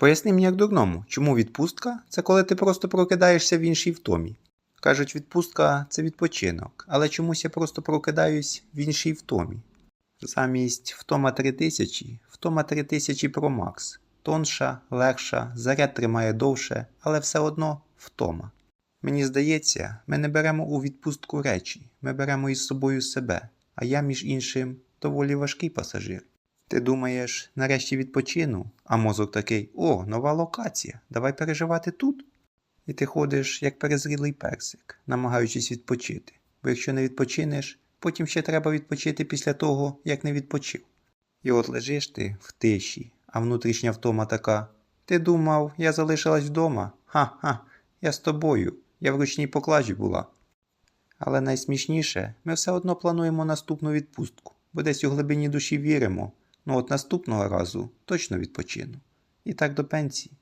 Поясни мені як дурному, чому відпустка це коли ти просто прокидаєшся в іншій втомі. Кажуть, відпустка це відпочинок, але чомусь я просто прокидаюсь в іншій втомі. Замість втома 3000, втома 3000 Pro Max. Тонша, легша, заряд тримає довше, але все одно втома. Мені здається, ми не беремо у відпустку речі, ми беремо із собою себе, а я, між іншим, доволі важкий пасажир. Ти думаєш, нарешті відпочину, а мозок такий: о, нова локація, давай переживати тут. І ти ходиш як перезрілий персик, намагаючись відпочити. Бо якщо не відпочинеш, потім ще треба відпочити після того, як не відпочив. І от лежиш ти в тиші, а внутрішня втома така: Ти думав, я залишилась вдома? Ха-ха, я з тобою, я в ручній поклажі була. Але найсмішніше, ми все одно плануємо наступну відпустку, бо десь у глибині душі віримо, ну от наступного разу точно відпочину. І так до пенсії.